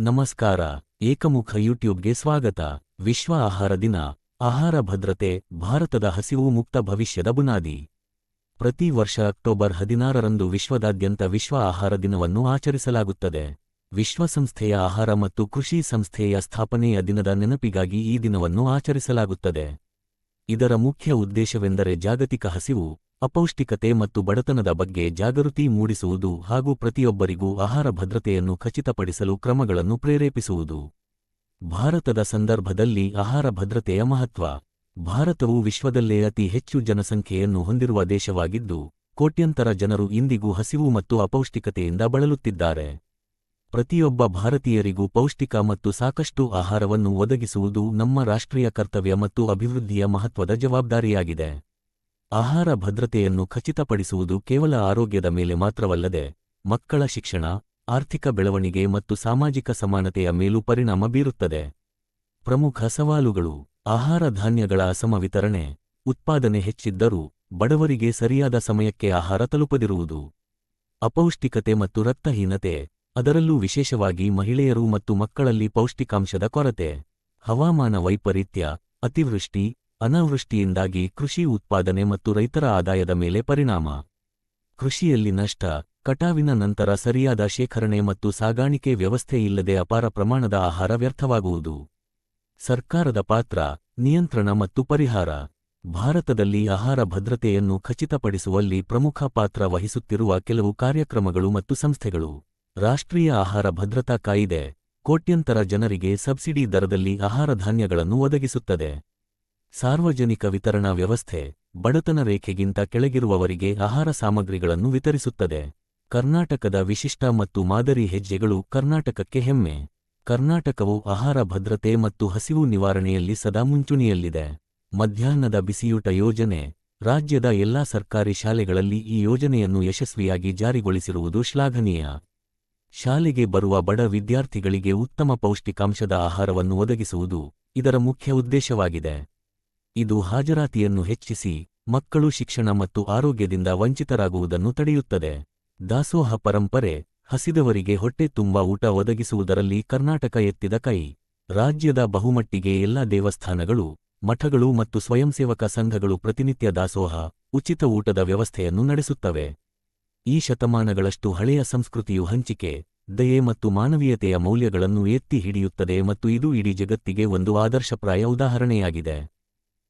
ನಮಸ್ಕಾರ, ಏಕಮುಖ ಯೂಟ್ಯೂಬ್ಗೆ ಸ್ವಾಗತ. ವಿಶ್ವ ಆಹಾರ ದಿನ, ಆಹಾರ ಭದ್ರತೆ, ಭಾರತದ ಹಸಿವು ಮುಕ್ತ ಭವಿಷ್ಯದ ಬುನಾದಿ. ಪ್ರತಿ ವರ್ಷ ಅಕ್ಟೋಬರ್ ಹದಿನಾರರಂದು ವಿಶ್ವದಾದ್ಯಂತ ವಿಶ್ವ ಆಹಾರ ದಿನವನ್ನು ಆಚರಿಸಲಾಗುತ್ತದೆ. ವಿಶ್ವಸಂಸ್ಥೆಯ ಆಹಾರ ಮತ್ತು ಕೃಷಿ ಸಂಸ್ಥೆಯ ಸ್ಥಾಪನೆಯ ದಿನದ ನೆನಪಿಗಾಗಿ ಈ ದಿನವನ್ನು ಆಚರಿಸಲಾಗುತ್ತದೆ. ಇದರ ಮುಖ್ಯ ಉದ್ದೇಶವೆಂದರೆ ಜಾಗತಿಕ ಹಸಿವು. ಅಪೌಷ್ಟಿಕತೆ ಮತ್ತು ಬಡತನದ ಬಗ್ಗೆ ಜಾಗೃತಿ ಮೂಡಿಸುವುದು ಹಾಗೂ ಪ್ರತಿಯೊಬ್ಬರಿಗೂ ಆಹಾರ ಭದ್ರತೆಯನ್ನು ಖಚಿತಪಡಿಸಲು ಕ್ರಮಗಳನ್ನು ಪ್ರೇರೇಪಿಸುವುದು. ಭಾರತದ ಸಂದರ್ಭದಲ್ಲಿ ಆಹಾರ ಭದ್ರತೆಯ ಮಹತ್ವ. ಭಾರತವು ವಿಶ್ವದಲ್ಲೇ ಅತಿ ಹೆಚ್ಚು ಜನಸಂಖ್ಯೆಯನ್ನು ಹೊಂದಿರುವ ದೇಶವಾಗಿದ್ದು, ಕೋಟ್ಯಂತರ ಜನರು ಇಂದಿಗೂ ಹಸಿವು ಮತ್ತು ಅಪೌಷ್ಟಿಕತೆಯಿಂದ ಬಳಲುತ್ತಿದ್ದಾರೆ. ಪ್ರತಿಯೊಬ್ಬ ಭಾರತೀಯರಿಗೂ ಪೌಷ್ಟಿಕ ಮತ್ತು ಸಾಕಷ್ಟು ಆಹಾರವನ್ನು ಒದಗಿಸುವುದು ನಮ್ಮ ರಾಷ್ಟ್ರೀಯ ಕರ್ತವ್ಯ ಮತ್ತು ಅಭಿವೃದ್ಧಿಯ ಮಹತ್ವದ ಜವಾಬ್ದಾರಿಯಾಗಿದೆ. ಆಹಾರ ಭದ್ರತೆಯನ್ನು ಖಚಿತಪಡಿಸುವುದು ಕೇವಲ ಆರೋಗ್ಯದ ಮೇಲೆ ಮಾತ್ರವಲ್ಲದೆ, ಮಕ್ಕಳ ಶಿಕ್ಷಣ, ಆರ್ಥಿಕ ಬೆಳವಣಿಗೆ ಮತ್ತು ಸಾಮಾಜಿಕ ಸಮಾನತೆಯ ಮೇಲೂ ಪರಿಣಾಮ ಬೀರುತ್ತದೆ. ಪ್ರಮುಖ ಸವಾಲುಗಳು. ಆಹಾರ ಧಾನ್ಯಗಳ ಅಸಮ ವಿತರಣೆ ಉತ್ಪಾದನೆ ಹೆಚ್ಚಿದ್ದರೂ ಬಡವರಿಗೆ ಸರಿಯಾದ ಸಮಯಕ್ಕೆ ಆಹಾರ ತಲುಪದಿರುವುದು. ಅಪೌಷ್ಟಿಕತೆ ಮತ್ತು ರಕ್ತಹೀನತೆ. ಅದರಲ್ಲೂ ವಿಶೇಷವಾಗಿ ಮಹಿಳೆಯರು ಮತ್ತು ಮಕ್ಕಳಲ್ಲಿ ಪೌಷ್ಟಿಕಾಂಶದ ಕೊರತೆ. ಹವಾಮಾನ ವೈಪರೀತ್ಯ, ಅತಿವೃಷ್ಟಿ ಅನಾವೃಷ್ಟಿಯಿಂದಾಗಿ ಕೃಷಿ ಉತ್ಪಾದನೆ ಮತ್ತು ರೈತರ ಆದಾಯದ ಮೇಲೆ ಪರಿಣಾಮ. ಕೃಷಿಯಲ್ಲಿ ನಷ್ಟ, ಕಟಾವಿನ ನಂತರ ಸರಿಯಾದ ಶೇಖರಣೆ ಮತ್ತು ಸಾಗಾಣಿಕೆ ವ್ಯವಸ್ಥೆ ಇಲ್ಲದೆ ಅಪಾರ ಪ್ರಮಾಣದ ಆಹಾರ ವ್ಯರ್ಥವಾಗುವುದು. ಸರ್ಕಾರದ ಪಾತ್ರ, ನಿಯಂತ್ರಣ ಮತ್ತು ಪರಿಹಾರ. ಭಾರತದಲ್ಲಿ ಆಹಾರ ಭದ್ರತೆಯನ್ನು ಖಚಿತಪಡಿಸುವಲ್ಲಿ ಪ್ರಮುಖ ಪಾತ್ರ ವಹಿಸುತ್ತಿರುವ ಕೆಲವು ಕಾರ್ಯಕ್ರಮಗಳು ಮತ್ತು ಸಂಸ್ಥೆಗಳು. ರಾಷ್ಟ್ರೀಯ ಆಹಾರ ಭದ್ರತಾ ಕಾಯಿದೆ, ಕೋಟ್ಯಂತರ ಜನರಿಗೆ ಸಬ್ಸಿಡಿ ದರದಲ್ಲಿ ಆಹಾರ ಧಾನ್ಯಗಳನ್ನು ಒದಗಿಸುತ್ತದೆ. ಸಾರ್ವಜನಿಕ ವಿತರಣಾ ವ್ಯವಸ್ಥೆ ಬಡತನ ರೇಖೆಗಿಂತ ಕೆಳಗಿರುವವರಿಗೆ ಆಹಾರ ಸಾಮಗ್ರಿಗಳನ್ನು ವಿತರಿಸುತ್ತದೆ. ಕರ್ನಾಟಕದ ವಿಶಿಷ್ಟ ಮತ್ತು ಮಾದರಿ ಹೆಜ್ಜೆಗಳು ಕರ್ನಾಟಕಕ್ಕೆ ಹೆಮ್ಮೆ. ಕರ್ನಾಟಕವು ಆಹಾರ ಭದ್ರತೆ ಮತ್ತು ಹಸಿವು ನಿವಾರಣೆಯಲ್ಲಿ ಸದಾ ಮುಂಚೂಣಿಯಲ್ಲಿದೆ. ಮಧ್ಯಾಹ್ನದ ಬಿಸಿಯೂಟ ಯೋಜನೆ, ರಾಜ್ಯದ ಎಲ್ಲಾ ಸರ್ಕಾರಿ ಶಾಲೆಗಳಲ್ಲಿ ಈ ಯೋಜನೆಯನ್ನು ಯಶಸ್ವಿಯಾಗಿ ಜಾರಿಗೊಳಿಸಿರುವುದು ಶ್ಲಾಘನೀಯ. ಶಾಲೆಗೆ ಬರುವ ಬಡ ವಿದ್ಯಾರ್ಥಿಗಳಿಗೆ ಉತ್ತಮ ಪೌಷ್ಟಿಕಾಂಶದ ಆಹಾರವನ್ನು ಒದಗಿಸುವುದು ಇದರ ಮುಖ್ಯ ಉದ್ದೇಶವಾಗಿದೆ. ಇದು ಹಾಜರಾತಿಯನ್ನು ಹೆಚ್ಚಿಸಿ, ಮಕ್ಕಳು ಶಿಕ್ಷಣ ಮತ್ತು ಆರೋಗ್ಯದಿಂದ ವಂಚಿತರಾಗುವುದನ್ನು ತಡೆಯುತ್ತದೆ. ದಾಸೋಹ ಪರಂಪರೆ, ಹಸಿದವರಿಗೆ ಹೊಟ್ಟೆ ತುಂಬ ಊಟ ಒದಗಿಸುವುದರಲ್ಲಿ ಕರ್ನಾಟಕ ಎತ್ತಿದ ಕೈ. ರಾಜ್ಯದ ಬಹುಮಟ್ಟಿಗೆ ಎಲ್ಲಾ ದೇವಸ್ಥಾನಗಳು, ಮಠಗಳು ಮತ್ತು ಸ್ವಯಂಸೇವಕ ಸಂಘಗಳು ಪ್ರತಿನಿತ್ಯ ದಾಸೋಹ, ಉಚಿತ ಊಟದ ವ್ಯವಸ್ಥೆಯನ್ನು ನಡೆಸುತ್ತವೆ. ಈ ಶತಮಾನಗಳಷ್ಟು ಹಳೆಯ ಸಂಸ್ಕೃತಿಯು ಹಂಚಿಕೆ, ದಯೆ ಮತ್ತು ಮಾನವೀಯತೆಯ ಮೌಲ್ಯಗಳನ್ನು ಎತ್ತಿ ಹಿಡಿಯುತ್ತದೆ ಮತ್ತು ಇದು ಇಡೀ ಜಗತ್ತಿಗೆ ಒಂದು ಆದರ್ಶಪ್ರಾಯ ಉದಾಹರಣೆಯಾಗಿದೆ.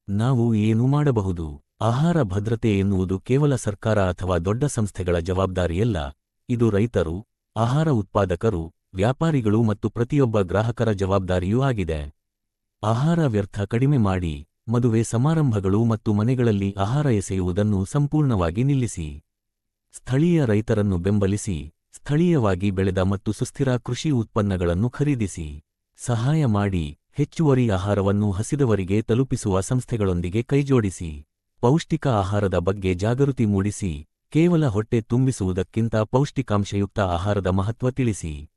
ನಾವು ಏನು ಮಾಡಬಹುದು? ಆಹಾರ ಭದ್ರತೆ ಎನ್ನುವುದು ಕೇವಲ ಸರ್ಕಾರ ಅಥವಾ ದೊಡ್ಡ ಸಂಸ್ಥೆಗಳ ಜವಾಬ್ದಾರಿಯಲ್ಲ. ಇದು ರೈತರು, ಆಹಾರ ಉತ್ಪಾದಕರು, ವ್ಯಾಪಾರಿಗಳು ಮತ್ತು ಪ್ರತಿಯೊಬ್ಬ ಗ್ರಾಹಕರ ಜವಾಬ್ದಾರಿಯೂ ಆಗಿದೆ. ಆಹಾರ ವ್ಯರ್ಥ ಕಡಿಮೆ ಮಾಡಿ, ಮದುವೆ ಸಮಾರಂಭಗಳು ಮತ್ತು ಮನೆಗಳಲ್ಲಿ ಆಹಾರ ಎಸೆಯುವುದನ್ನು ಸಂಪೂರ್ಣವಾಗಿ ನಿಲ್ಲಿಸಿ. ಸ್ಥಳೀಯ ರೈತರನ್ನು ಬೆಂಬಲಿಸಿ, ಸ್ಥಳೀಯವಾಗಿ ಬೆಳೆದ ಮತ್ತು ಸುಸ್ಥಿರ ಕೃಷಿ ಉತ್ಪನ್ನಗಳನ್ನು ಖರೀದಿಸಿ. ಸಹಾಯ ಮಾಡಿ ಹೆಚ್ಚುವರಿ ಆಹಾರವನ್ನು ಹಸಿದವರಿಗೆ ತಲುಪಿಸುವ ಸಂಸ್ಥೆಗಳೊಂದಿಗೆ ಕೈಜೋಡಿಸಿ, ಪೌಷ್ಟಿಕ ಆಹಾರದ ಬಗ್ಗೆ ಜಾಗೃತಿ ಮೂಡಿಸಿ, ಕೇವಲ ಹೊಟ್ಟೆ ತುಂಬಿಸುವುದಕ್ಕಿಂತ ಪೌಷ್ಟಿಕಾಂಶಯುಕ್ತ ಆಹಾರದ ಮಹತ್ವ ತಿಳಿಸಿ.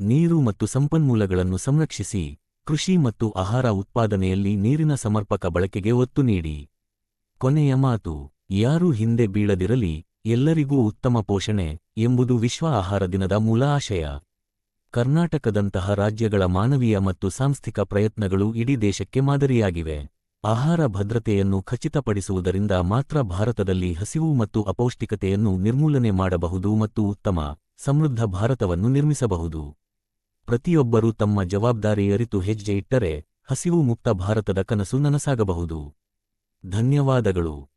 ನೀರು ಮತ್ತು ಸಂಪನ್ಮೂಲಗಳನ್ನು ಸಂರಕ್ಷಿಸಿ, ಕೃಷಿ ಮತ್ತು ಆಹಾರ ಉತ್ಪಾದನೆಯಲ್ಲಿ ನೀರಿನ ಸಮರ್ಪಕ ಬಳಕೆಗೆ ಒತ್ತು ನೀಡಿ. ಕೊನೆಯ ಮಾತು, ಯಾರೂ ಹಿಂದೆ ಬೀಳದಿರಲಿ, ಎಲ್ಲರಿಗೂ ಉತ್ತಮ ಪೋಷಣೆ ಎಂಬುದು ವಿಶ್ವ ಆಹಾರ ದಿನದ ಮೂಲ ಆಶಯ. ಕರ್ನಾಟಕದಂತಹ ರಾಜ್ಯಗಳ ಮಾನವೀಯ ಮತ್ತು ಸಾಂಸ್ಥಿಕ ಪ್ರಯತ್ನಗಳು ಇಡೀ ದೇಶಕ್ಕೆ ಮಾದರಿಯಾಗಿವೆ. ಆಹಾರ ಭದ್ರತೆಯನ್ನು ಖಚಿತಪಡಿಸುವುದರಿಂದ ಮಾತ್ರ ಭಾರತದಲ್ಲಿ ಹಸಿವು ಮತ್ತು ಅಪೌಷ್ಟಿಕತೆಯನ್ನು ನಿರ್ಮೂಲನೆ ಮಾಡಬಹುದು ಮತ್ತು ಉತ್ತಮ, ಸಮೃದ್ಧ ಭಾರತವನ್ನು ನಿರ್ಮಿಸಬಹುದು. ಪ್ರತಿಯೊಬ್ಬರೂ ತಮ್ಮ ಜವಾಬ್ದಾರಿ ಅರಿತು ಹೆಜ್ಜೆ ಇಟ್ಟರೆ, ಹಸಿವು ಮುಕ್ತ ಭಾರತದ ಕನಸು ನನಸಾಗಬಹುದು. ಧನ್ಯವಾದಗಳು.